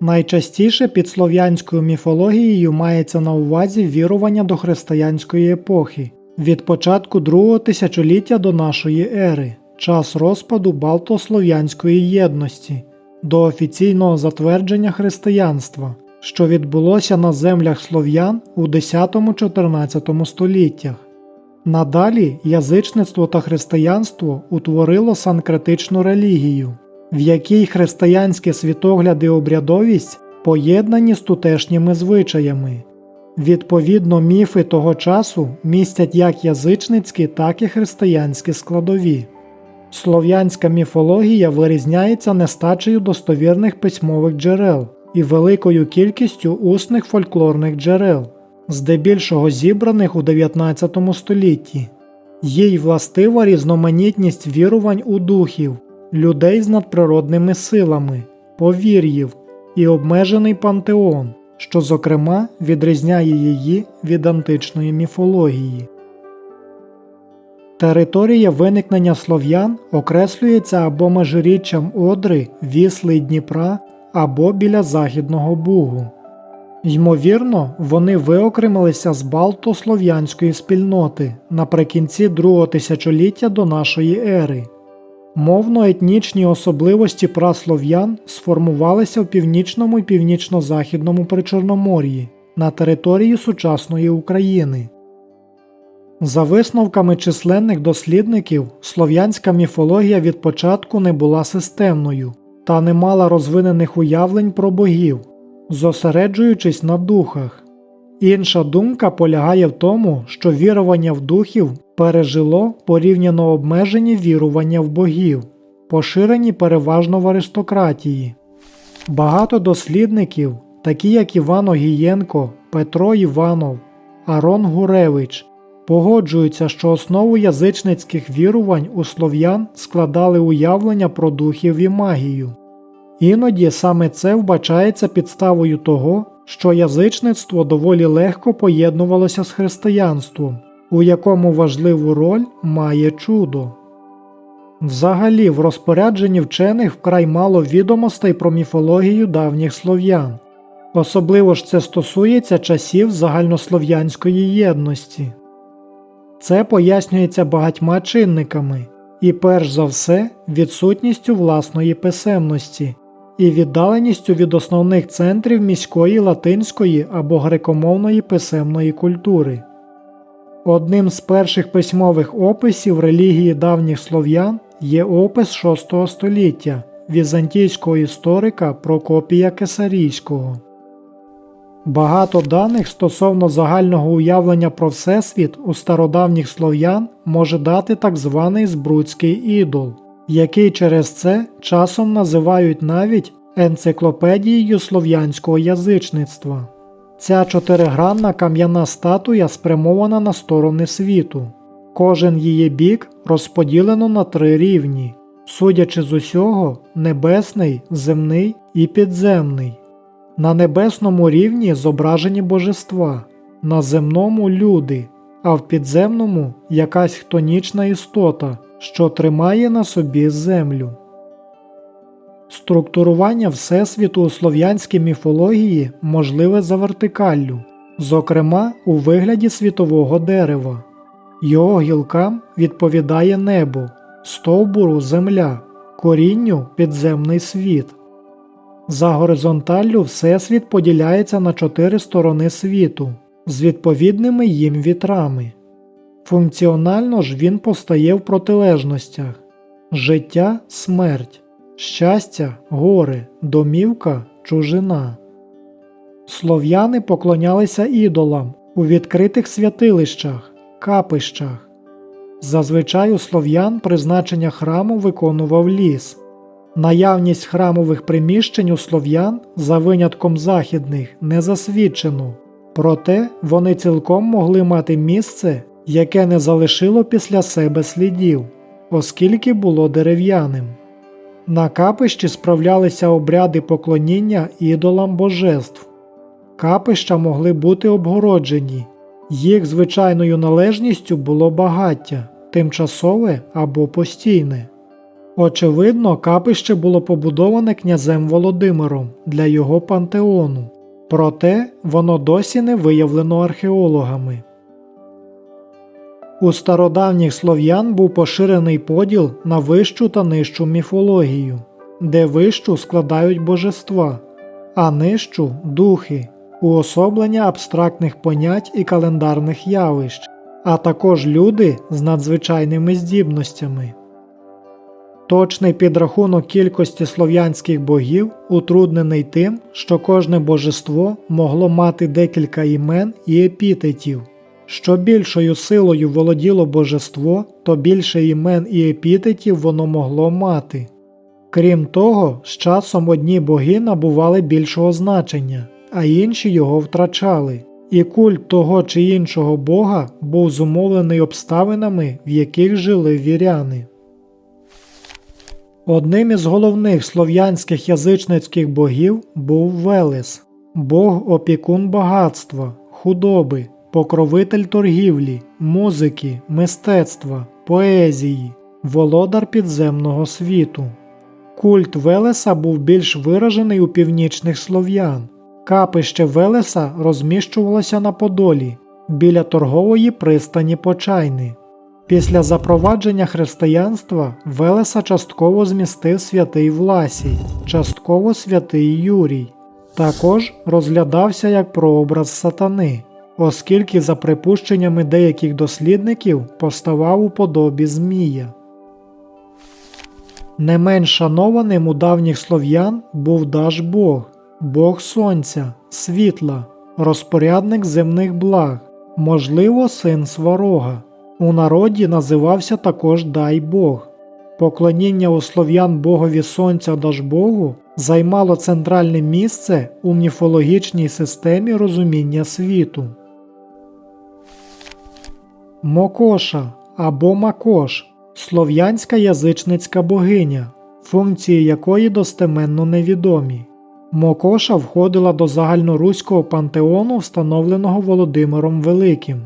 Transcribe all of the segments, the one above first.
Найчастіше під слов'янською міфологією мається на увазі вірування до християнської епохи від початку другого тисячоліття до нашої ери, час розпаду Балтослов'янської єдності, до офіційного затвердження християнства, що відбулося на землях слов'ян у 10-14 століттях. Надалі язичництво та християнство утворило санкретичну релігію, в якій християнські світогляди і обрядовість поєднані з тутешніми звичаями. Відповідно, міфи того часу містять як язичницькі, так і християнські складові. Слов'янська міфологія вирізняється нестачею достовірних письмових джерел і великою кількістю усних фольклорних джерел, здебільшого зібраних у 19 столітті. Їй властива різноманітність вірувань у духів, людей з надприродними силами, повір'їв і обмежений пантеон, що, зокрема, відрізняє її від античної міфології. Територія виникнення слов'ян окреслюється або межиріччям Одри, Вісли й Дніпра, або біля Західного Бугу. Ймовірно, вони виокремилися з балтослов'янської спільноти наприкінці другого тисячоліття до нашої ери. Мовно-етнічні особливості праслов'ян сформувалися в північному і північно-західному Причорномор'ї на території сучасної України. За висновками численних дослідників, слов'янська міфологія від початку не була системною та не мала розвинених уявлень про богів, зосереджуючись на духах. Інша думка полягає в тому, що вірування в духів пережило порівняно обмежені вірування в богів, поширені переважно в аристократії. Багато дослідників, такі як Іван Огієнко, Петро Іванов, Арон Гуревич, погоджуються, що основу язичницьких вірувань у слов'ян складали уявлення про духів і магію. Іноді саме це вбачається підставою того, що язичництво доволі легко поєднувалося з християнством, у якому важливу роль має чудо. Взагалі, в розпорядженні вчених вкрай мало відомостей про міфологію давніх слов'ян, особливо ж це стосується часів загальнослов'янської єдності. Це пояснюється багатьма чинниками, і перш за все відсутністю власної писемності і віддаленістю від основних центрів міської латинської або грекомовної писемної культури. Одним з перших письмових описів релігії давніх слов'ян є опис VI століття візантійського історика Прокопія Кесарійського. Багато даних стосовно загального уявлення про Всесвіт у стародавніх слов'ян може дати так званий Збруцький ідол, який через це часом називають навіть енциклопедією слов'янського язичництва. Ця чотиригранна кам'яна статуя спрямована на сторони світу. Кожен її бік розподілено на три рівні, судячи з усього, небесний, земний і підземний. На небесному рівні зображені божества, на земному люди, а в підземному якась хтонічна істота, що тримає на собі землю. Структурування Всесвіту у слов'янській міфології можливе за вертикаллю, зокрема у вигляді світового дерева. Його гілкам відповідає небо, стовбуру земля, корінню підземний світ. За горизонталлю Всесвіт поділяється на чотири сторони світу з відповідними їм вітрами. Функціонально ж він постає в протилежностях життя смерть, щастя горе, домівка чужина. Слов'яни поклонялися ідолам у відкритих святилищах, капищах. Зазвичай у слов'ян призначення храму виконував ліс. Наявність храмових приміщень у слов'ян за винятком західних не засвідчено, проте вони цілком могли мати місце, яке не залишило після себе слідів, оскільки було дерев'яним. На капищі справлялися обряди поклоніння ідолам божеств. Капища могли бути обгороджені, їх звичайною належністю було багаття, тимчасове або постійне. Очевидно, капище було побудоване князем Володимиром для його пантеону, проте воно досі не виявлено археологами. У стародавніх слов'ян був поширений поділ на вищу та нижчу міфологію, де вищу складають божества, а нижчу духи, уособлення абстрактних понять і календарних явищ, а також люди з надзвичайними здібностями. Точний підрахунок кількості слов'янських богів утруднений тим, що кожне божество могло мати декілька імен і епітетів. Що більшою силою володіло божество, то більше імен і епітетів воно могло мати. Крім того, з часом одні боги набували більшого значення, а інші його втрачали, і культ того чи іншого бога був зумовлений обставинами, в яких жили віряни. Одним із головних слов'янських язичницьких богів був Велес, бог опікун багатства, худоби, покровитель торгівлі, музики, мистецтва, поезії, володар підземного світу. Культ Велеса був більш виражений у північних слов'ян. Капище Велеса розміщувалося на Подолі біля торгової пристані Почайни. Після запровадження християнства Велеса частково змістив святий Власій, частково святий Юрій. Також розглядався як прообраз сатани, оскільки, за припущеннями деяких дослідників, поставав у подобі Змія. Не менш шанованим у давніх слов'ян був Дажбог, Бог Сонця, світла, розпорядник земних благ, можливо, син Сварога. У народі називався також Дай Бог. Поклоніння у слов'ян Богові Сонця Дажбогу займало центральне місце у міфологічній системі розуміння світу. Мокоша або Макош слов'янська язичницька богиня, функції якої достеменно невідомі. Мокоша входила до загальноруського пантеону, встановленого Володимиром Великим.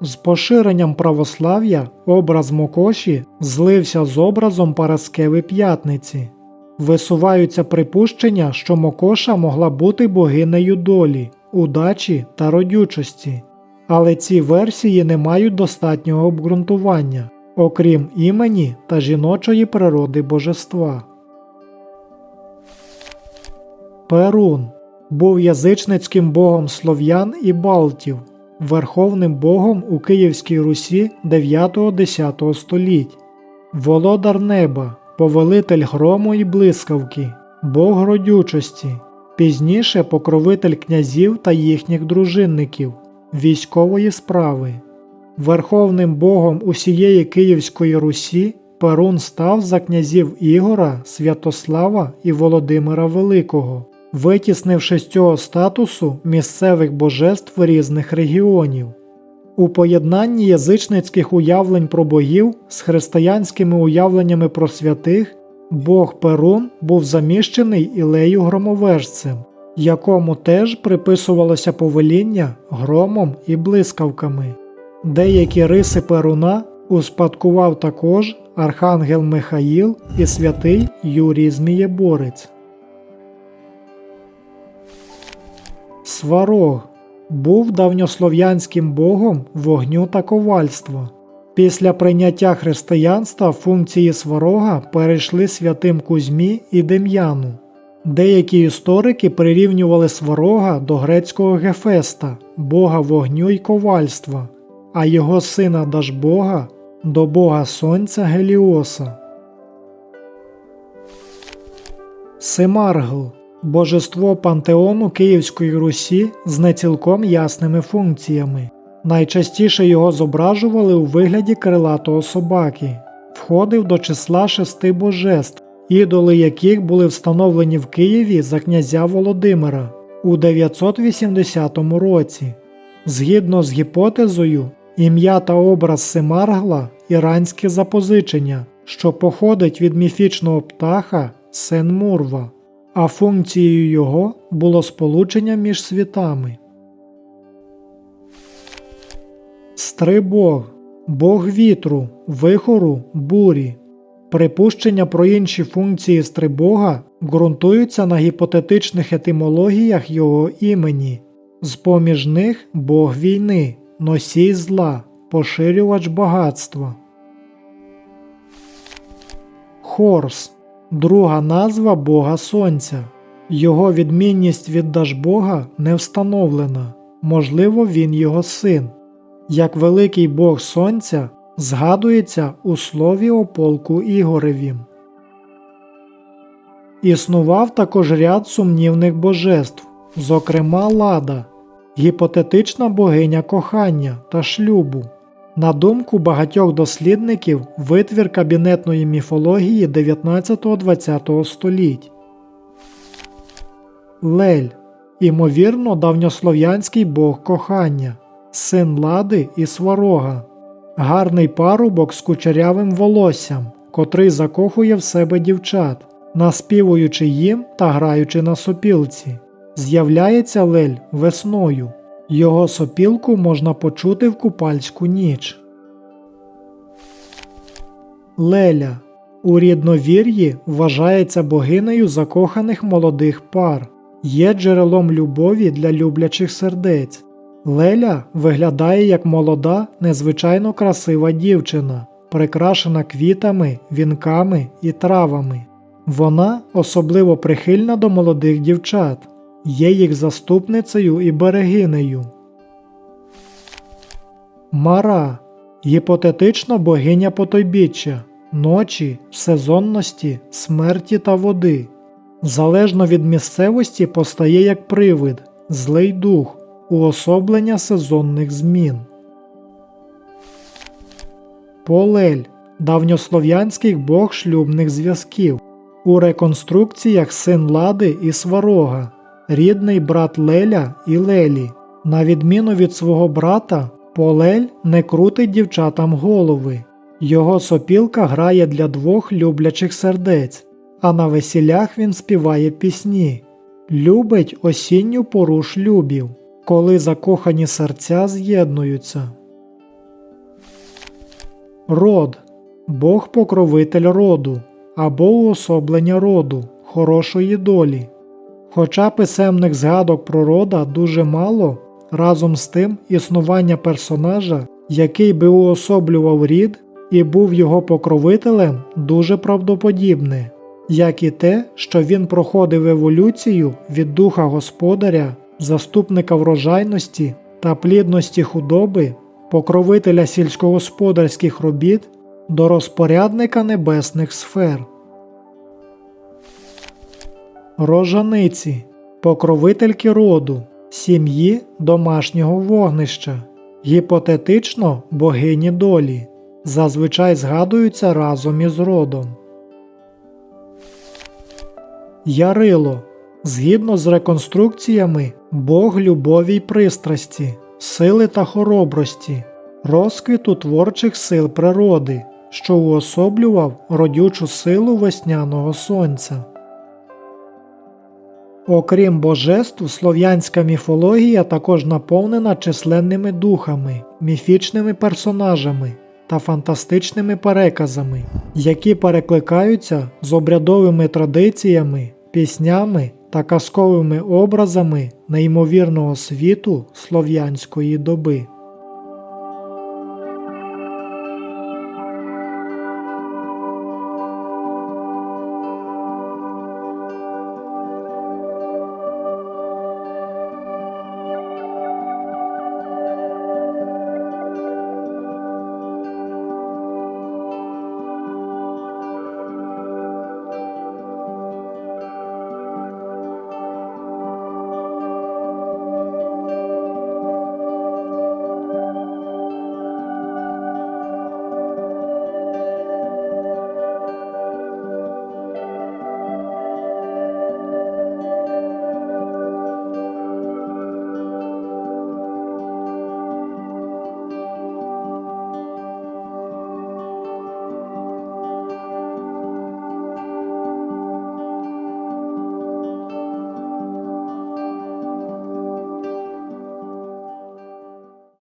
З поширенням православ'я образ Мокоші злився з образом Параскеви П'ятниці. Висуваються припущення, що Мокоша могла бути богинею долі, удачі та родючості, але ці версії не мають достатнього обґрунтування, окрім імені та жіночої природи божества. Перун був язичницьким богом слов'ян і балтів, верховним богом у Київській Русі 9-10 століть, володар неба, повелитель грому і блискавки, бог родючості, пізніше покровитель князів та їхніх дружинників, військової справи. Верховним богом усієї Київської Русі Перун став за князів Ігора, Святослава і Володимира Великого, витіснивши з цього статусу місцевих божеств різних регіонів. У поєднанні язичницьких уявлень про богів з християнськими уявленнями про святих Бог Перун був заміщений Ілею громовержцем, якому теж приписувалося повеління громом і блискавками. Деякі риси Перуна успадкував також Архангел Михаїл і святий Юрій Змієборець. Сварог був давньослов'янським богом вогню та ковальства. Після прийняття християнства функції сварога перейшли святим Кузьмі і Дем'яну. Деякі історики прирівнювали сварога до грецького Гефеста, бога вогню й ковальства, а його сина Дажбога до бога Сонця Геліоса. Семаргл божество пантеону Київської Русі з не цілком ясними функціями. Найчастіше його зображували у вигляді крилатого собаки, входив до числа шести божеств, ідоли яких були встановлені в Києві за князя Володимира у 980 році. Згідно з гіпотезою, ім'я та образ Семаргла іранське запозичення, що походить від міфічного птаха Сен-Мурва а функцією його було сполучення між світами. Стрибог Бог вітру, вихору, бурі. Припущення про інші функції стрибога ґрунтуються на гіпотетичних етимологіях його імені. З-поміж них Бог війни, носій зла, поширювач багатства. Хорс друга назва Бога Сонця. Його відмінність від Дажбога не встановлена, можливо, він його син. Як великий Бог Сонця згадується у слові о полку Ігоревім. Існував також ряд сумнівних божеств, зокрема Лада, гіпотетична богиня кохання та шлюбу. На думку багатьох дослідників, витвір кабінетної міфології 19-20 століть. Лель імовірно, давньослов'янський бог кохання, син лади і сварога, гарний парубок з кучерявим волоссям, котрий закохує в себе дівчат, наспівуючи їм та граючи на сопілці. З'являється лель весною. Його сопілку можна почути в купальську ніч. Леля у рідновір'ї вважається богинею закоханих молодих пар, є джерелом любові для люблячих сердець. Леля виглядає як молода, незвичайно красива дівчина, прикрашена квітами, вінками і травами. Вона особливо прихильна до молодих дівчат, є їх заступницею і берегинею. Мара гіпотетично богиня потойбіччя, ночі, сезонності, смерті та води. Залежно від місцевості постає як привид, злий дух, уособлення сезонних змін. Полель давньослов'янський бог шлюбних зв'язків. У реконструкціях син Лади і Сварога, рідний брат Леля і Лелі. На відміну від свого брата, Полель не крутить дівчатам голови. Його сопілка грає для двох люблячих сердець, а на весілях він співає пісні. Любить осінню пору шлюбів, коли закохані серця з'єднуються. Род Бог покровитель роду або уособлення роду, хорошої долі. Хоча писемних згадок про рода дуже мало, разом з тим існування персонажа, який би уособлював рід і був його покровителем, дуже правдоподібне, як і те, що він проходив еволюцію від духа господаря, заступника врожайності та плідності худоби, покровителя сільськогосподарських робіт до розпорядника небесних сфер. Рожаниці покровительки роду, сім'ї домашнього вогнища, гіпотетично богині долі, зазвичай згадуються разом із родом. Ярило згідно з реконструкціями Бог любові й пристрасті, сили та хоробрості, розквіту творчих сил природи, що уособлював родючу силу весняного сонця. Окрім божеств, слов'янська міфологія також наповнена численними духами, міфічними персонажами та фантастичними переказами, які перекликаються з обрядовими традиціями, піснями та казковими образами неймовірного світу слов'янської доби.